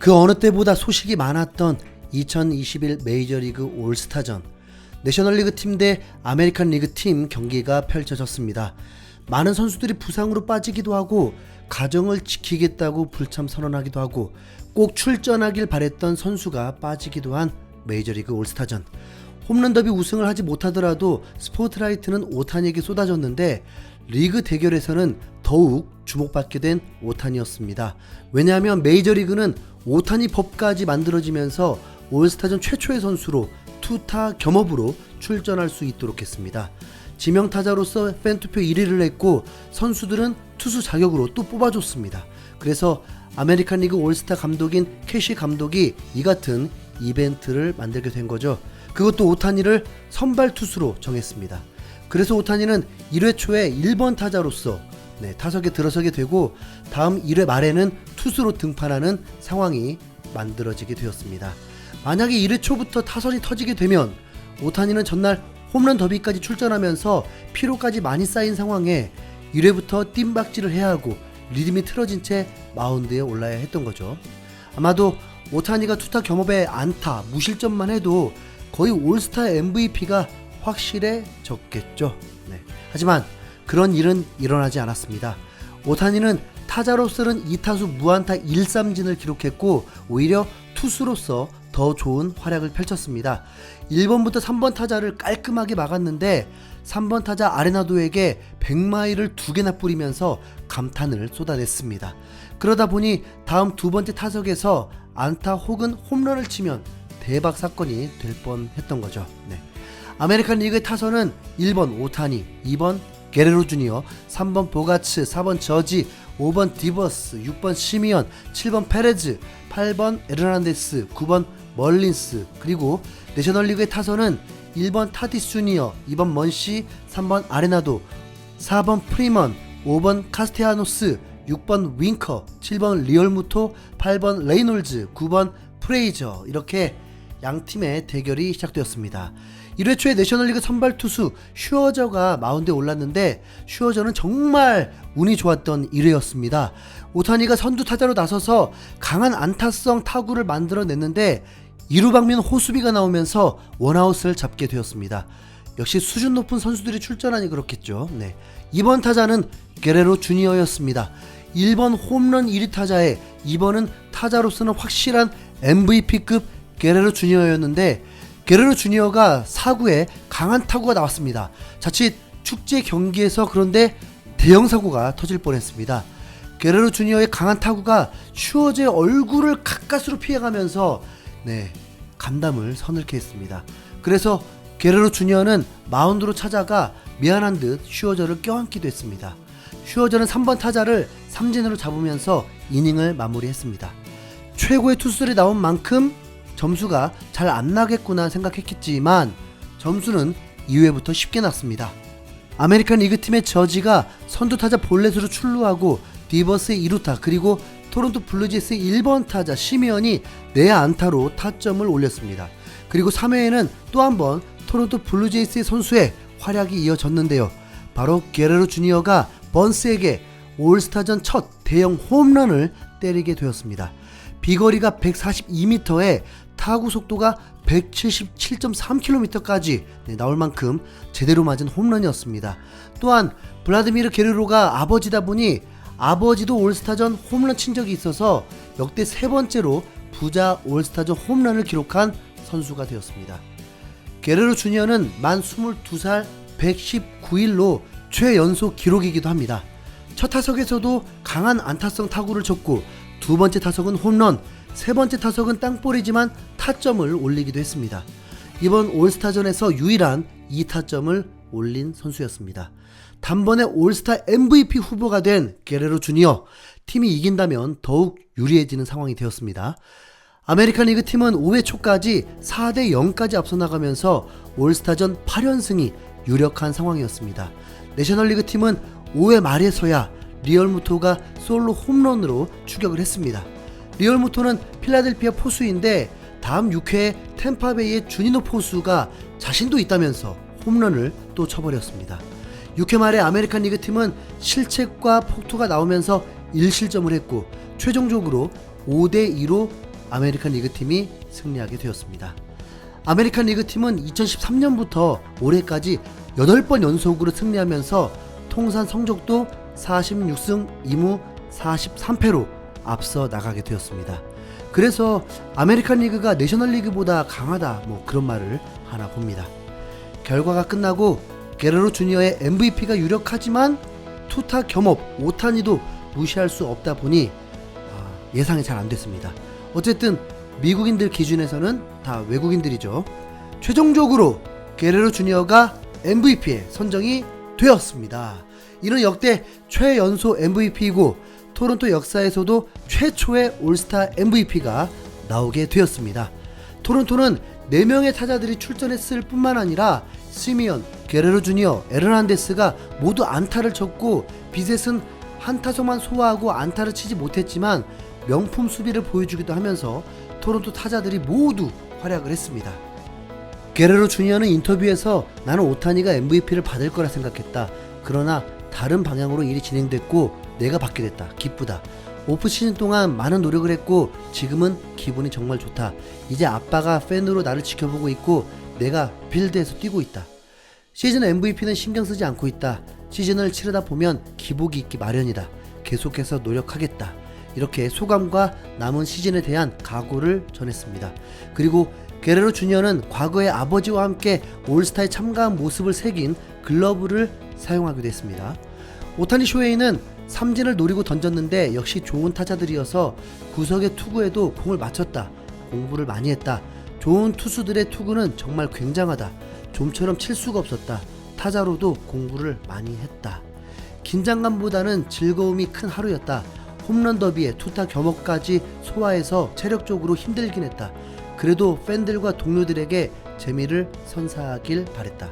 그 어느 때보다 소식이 많았던 2021 메이저리그 올스타전 내셔널리그 팀 대 아메리칸 리그 팀 경기가 펼쳐졌습니다. 많은 선수들이 부상으로 빠지기도 하고 가정을 지키겠다고 불참 선언하기도 하고 꼭 출전하길 바랬던 선수가 빠지기도 한 메이저리그 올스타전. 홈런 더비 우승을 하지 못하더라도 스포트라이트는 오탄에게 쏟아졌는데 리그 대결에서는 더욱 주목받게 된 오탄이었습니다. 왜냐하면 메이저리그는 오탄이 법까지 만들어지면서 올스타전 최초의 선수로 투타 겸업으로 출전할 수 있도록 했습니다. 지명타자로서 팬투표 1위를 했고 선수들은 투수 자격으로 또 뽑아줬습니다. 그래서 아메리칸 리그 올스타 감독인 캐시 감독이 이 같은 이벤트를 만들게 된 거죠. 그것도 오타니를 선발 투수로 정했습니다. 그래서 오타니는 1회 초에 1번 타자로서 네, 타석에 들어서게 되고 다음 1회 말에는 투수로 등판하는 상황이 만들어지게 되었습니다. 만약에 1회 초부터 타선이 터지게 되면 오타니는 전날 홈런 더비까지 출전하면서 피로까지 많이 쌓인 상황에 1회부터 뜀박질을 해야 하고 리듬이 틀어진 채 마운드에 올라야 했던 거죠. 아마도 오타니가 투타 겸업에 안타, 무실점만 해도 거의 올스타 MVP가 확실해졌겠죠. 네. 하지만 그런 일은 일어나지 않았습니다. 오타니는 타자로서는 2타수 무안타 1삼진을 기록했고 오히려 투수로서 더 좋은 활약을 펼쳤습니다. 1번부터 3번 타자를 깔끔하게 막았는데 3번 타자 아레나도에게 100마일을 두 개나 뿌리면서 감탄을 쏟아냈습니다. 그러다 보니 다음 두 번째 타석에서 안타 혹은 홈런을 치면 대박 사건이 될 뻔했던 거죠. 네. 아메리칸 리그의 타선은 1번 오타니, 2번 게레로 주니어, 3번 보가츠, 4번 저지, 5번 디버스, 6번 시미언, 7번 페레즈, 8번 에르난데스, 9번 멀린스, 그리고 내셔널리그의 타선은 1번 타디스 주니어, 2번 먼시, 3번 아레나도, 4번 프리먼, 5번 카스테아노스, 6번 윙커, 7번 리얼무토, 8번 레이놀즈, 9번 프레이저 이렇게 양 팀의 대결이 시작되었습니다. 1회 초에 내셔널리그 선발 투수 슈어저가 마운드에 올랐는데 슈어저는 정말 운이 좋았던 1회였습니다. 오타니가 선두 타자로 나서서 강한 안타성 타구를 만들어냈는데 이루방면 호수비가 나오면서 원아웃을 잡게 되었습니다. 역시 수준 높은 선수들이 출전하니 그렇겠죠. 네. 이번 타자는 게레로 주니어였습니다. 1번 홈런 1위 타자에 2번은 타자로서는 확실한 MVP급 게레로 주니어였는데 게레로 주니어가 사구에 강한 타구가 나왔습니다. 자칫 축제 경기에서 그런데 대형 사고가 터질 뻔했습니다. 게레로 주니어의 강한 타구가 슈어제의 얼굴을 가까스로 피해가면서 네 감담을 서늘케 했습니다. 그래서 게레로 주니어는 마운드로 찾아가 미안한 듯 슈어저를 껴안기도 했습니다. 슈어저는 3번 타자를 삼진으로 잡으면서 이닝을 마무리했습니다. 최고의 투수들이 나온 만큼 점수가 잘 안 나겠구나 생각했겠지만 점수는 2회부터 쉽게 났습니다. 아메리칸 리그 팀의 저지가 선두 타자 볼넷으로 출루하고 디버스의 2루타 그리고 토론토 블루제이스의 1번 타자 시미언이 내 안타로 타점을 올렸습니다. 그리고 3회에는 또 한 번 토론토 블루제이스의 선수의 활약이 이어졌는데요. 바로 게레로 주니어가 번스에게 올스타전 첫 대형 홈런을 때리게 되었습니다. 비거리가 142m에 타구 속도가 177.3km까지 나올 만큼 제대로 맞은 홈런이었습니다. 또한 블라드미르 게르로가 아버지다 보니 아버지도 올스타전 홈런 친 적이 있어서 역대 세 번째로 부자 올스타전 홈런을 기록한 선수가 되었습니다. 게르로 주니어는 만 22살 119일로 최연소 기록이기도 합니다. 첫 타석에서도 강한 안타성 타구를 쳤고 두 번째 타석은 홈런, 세 번째 타석은 땅볼이지만 타점을 올리기도 했습니다. 이번 올스타전에서 유일한 2타점을 올린 선수였습니다. 단번에 올스타 MVP 후보가 된 게레로 주니어 팀이 이긴다면 더욱 유리해지는 상황이 되었습니다. 아메리칸 리그 팀은 5회 초까지 4대 0까지 앞서 나가면서 올스타전 8연승이 유력한 상황이었습니다. 내셔널리그 팀은 5회 말에서야 리얼무토가 솔로 홈런으로 추격을 했습니다. 리얼무토는 필라델피아 포수인데 다음 6회에 템파베이의 주니노 포수가 자신도 있다면서 홈런을 또 쳐버렸습니다. 6회 말에 아메리칸 리그 팀은 실책과 폭투가 나오면서 1실점을 했고 최종적으로 5대 2로 아메리칸 리그 팀이 승리하게 되었습니다. 아메리칸 리그 팀은 2013년부터 올해까지 8번 연속으로 승리하면서 통산 성적도 46승 2무 43패로 앞서 나가게 되었습니다. 그래서 아메리칸 리그가 내셔널 리그보다 강하다 뭐 그런 말을 하나 봅니다. 결과가 끝나고 게레로 주니어의 MVP가 유력하지만 투타 겸업 오타니도 무시할 수 없다 보니 아, 예상이 잘 안 됐습니다. 어쨌든 미국인들 기준에서는 다 외국인들이죠. 최종적으로 게레로 주니어가 MVP에 선정이 되었습니다. 이는 역대 최연소 MVP이고 토론토 역사에서도 최초의 올스타 MVP가 나오게 되었습니다. 토론토는 4명의 타자들이 출전했을 뿐만 아니라 시미언, 게레로 주니어, 에르난데스가 모두 안타를 쳤고 비셋은 한 타석만 소화하고 안타를 치지 못했지만 명품 수비를 보여주기도 하면서 토론토 타자들이 모두 활약을 했습니다. 게레로 주니어는 인터뷰에서 나는 오타니가 MVP를 받을 거라 생각했다. 그러나 다른 방향으로 일이 진행됐고 내가 받게 됐다. 기쁘다. 오프 시즌 동안 많은 노력을 했고 지금은 기분이 정말 좋다. 이제 아빠가 팬으로 나를 지켜보고 있고 내가 필드에서 뛰고 있다. 시즌 MVP는 신경 쓰지 않고 있다. 시즌을 치르다 보면 기복이 있기 마련이다. 계속해서 노력하겠다. 이렇게 소감과 남은 시즌에 대한 각오를 전했습니다. 그리고 게레로 주니어는 과거에 아버지와 함께 올스타에 참가한 모습을 새긴 글러브를 사용하기도 했습니다. 오타니 쇼헤이는 삼진을 노리고 던졌는데 역시 좋은 타자들이어서 구석의 투구에도 공을 맞췄다. 공부를 많이 했다. 좋은 투수들의 투구는 정말 굉장하다. 좀처럼 칠 수가 없었다. 타자로도 공부를 많이 했다. 긴장감보다는 즐거움이 큰 하루였다. 홈런 더비에 투타 겸업까지 소화해서 체력적으로 힘들긴 했다. 그래도 팬들과 동료들에게 재미를 선사하길 바랬다.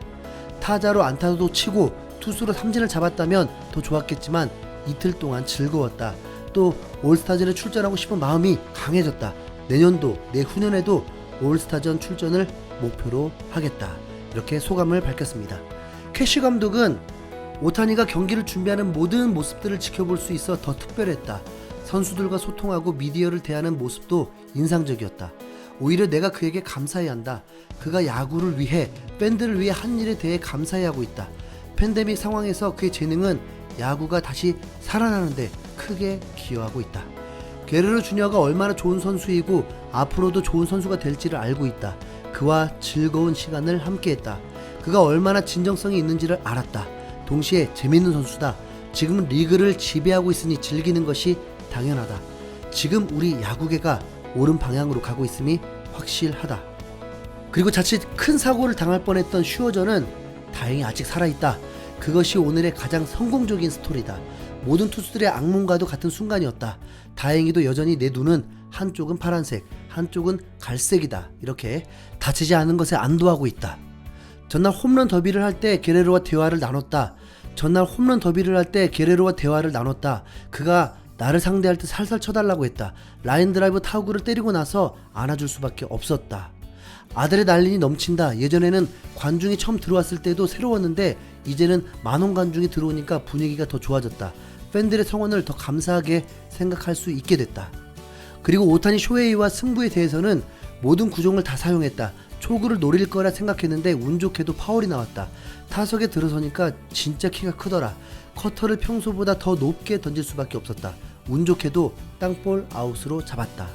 타자로 안타도 치고 투수로 삼진을 잡았다면 더 좋았겠지만 이틀 동안 즐거웠다. 또 올스타전에 출전하고 싶은 마음이 강해졌다. 내년도 내후년에도 올스타전 출전을 목표로 하겠다. 이렇게 소감을 밝혔습니다. 캐시 감독은 오타니가 경기를 준비하는 모든 모습들을 지켜볼 수 있어 더 특별했다. 선수들과 소통하고 미디어를 대하는 모습도 인상적이었다. 오히려 내가 그에게 감사해야 한다. 그가 야구를 위해 팬들을 위해 한 일에 대해 감사해야 하고 있다. 팬데믹 상황에서 그의 재능은 야구가 다시 살아나는데 크게 기여하고 있다. 게르르 주니어가 얼마나 좋은 선수이고 앞으로도 좋은 선수가 될지를 알고 있다. 그와 즐거운 시간을 함께했다. 그가 얼마나 진정성이 있는지를 알았다. 동시에 재밌는 선수다. 지금 리그를 지배하고 있으니 즐기는 것이 당연하다. 지금 우리 야구계가 옳은 방향으로 가고 있음이 확실하다. 그리고 자칫 큰 사고를 당할 뻔했던 슈어저는 다행히 아직 살아있다. 그것이 오늘의 가장 성공적인 스토리다. 모든 투수들의 악몽과도 같은 순간이었다. 다행히도 여전히 내 눈은 한쪽은 파란색, 한쪽은 갈색이다. 이렇게 다치지 않은 것에 안도하고 있다. 전날 홈런 더비를 할 때 게레로와 대화를 나눴다. 전날 홈런 더비를 할 때 게레로와 대화를 나눴다. 그가 나를 상대할 때 살살 쳐달라고 했다. 라인 드라이브 타구를 때리고 나서 안아줄 수밖에 없었다. 아들의 날린이 넘친다. 예전에는 관중이 처음 들어왔을 때도 새로웠는데 이제는 만원 관중이 들어오니까 분위기가 더 좋아졌다. 팬들의 성원을 더 감사하게 생각할 수 있게 됐다. 그리고 오타니 쇼헤이와 승부에 대해서는 모든 구종을 다 사용했다. 초구를 노릴 거라 생각했는데 운 좋게도 파울이 나왔다. 타석에 들어서니까 진짜 키가 크더라. 커터를 평소보다 더 높게 던질 수밖에 없었다. 운 좋게도 땅볼 아웃으로 잡았다.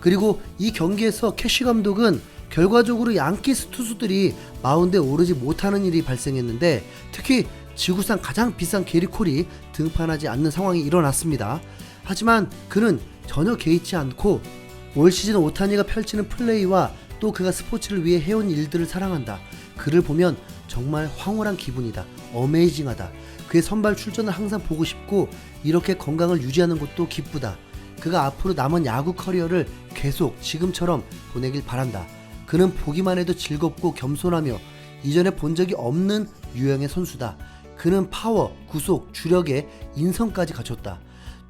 그리고 이 경기에서 캐시 감독은 결과적으로 양키스 투수들이 마운드에 오르지 못하는 일이 발생했는데 특히 지구상 가장 비싼 게리 콜이 등판하지 않는 상황이 일어났습니다. 하지만 그는 전혀 개의치 않고 올 시즌 오타니가 펼치는 플레이와 또 그가 스포츠를 위해 해온 일들을 사랑한다. 그를 보면 정말 황홀한 기분이다. 어메이징하다. 그의 선발 출전을 항상 보고 싶고 이렇게 건강을 유지하는 것도 기쁘다. 그가 앞으로 남은 야구 커리어를 계속 지금처럼 보내길 바란다. 그는 보기만 해도 즐겁고 겸손하며 이전에 본 적이 없는 유형의 선수다. 그는 파워, 구속, 주력에 인성까지 갖췄다.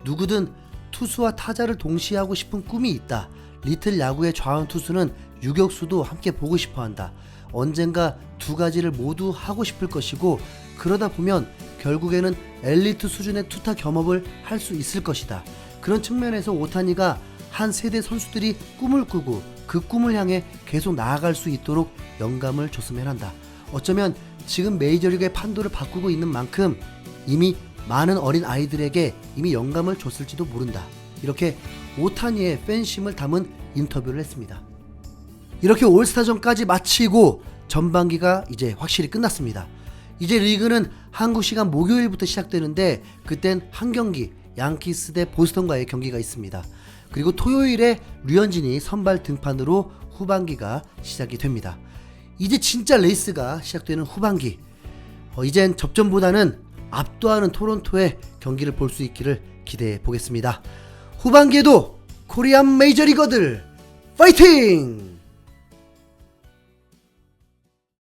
누구든 투수와 타자를 동시에 하고 싶은 꿈이 있다. 리틀 야구의 좌완 투수는 유격수도 함께 보고 싶어 한다. 언젠가 두 가지를 모두 하고 싶을 것이고 그러다 보면 결국에는 엘리트 수준의 투타 겸업을 할 수 있을 것이다. 그런 측면에서 오타니가 한 세대 선수들이 꿈을 꾸고 그 꿈을 향해 계속 나아갈 수 있도록 영감을 줬으면 한다. 어쩌면 지금 메이저리그의 판도를 바꾸고 있는 만큼 이미 많은 어린 아이들에게 이미 영감을 줬을지도 모른다. 이렇게 오타니의 팬심을 담은 인터뷰를 했습니다. 이렇게 올스타전까지 마치고 전반기가 이제 확실히 끝났습니다. 이제 리그는 한국 시간 목요일부터 시작되는데 그땐 한 경기 양키스 대 보스턴과의 경기가 있습니다. 그리고 토요일에 류현진이 선발 등판으로 후반기가 시작이 됩니다. 이제 진짜 레이스가 시작되는 후반기. 어, 이젠 접전보다는 압도하는 토론토의 경기를 볼 수 있기를 기대해 보겠습니다. 후반기에도 코리안 메이저리거들 파이팅!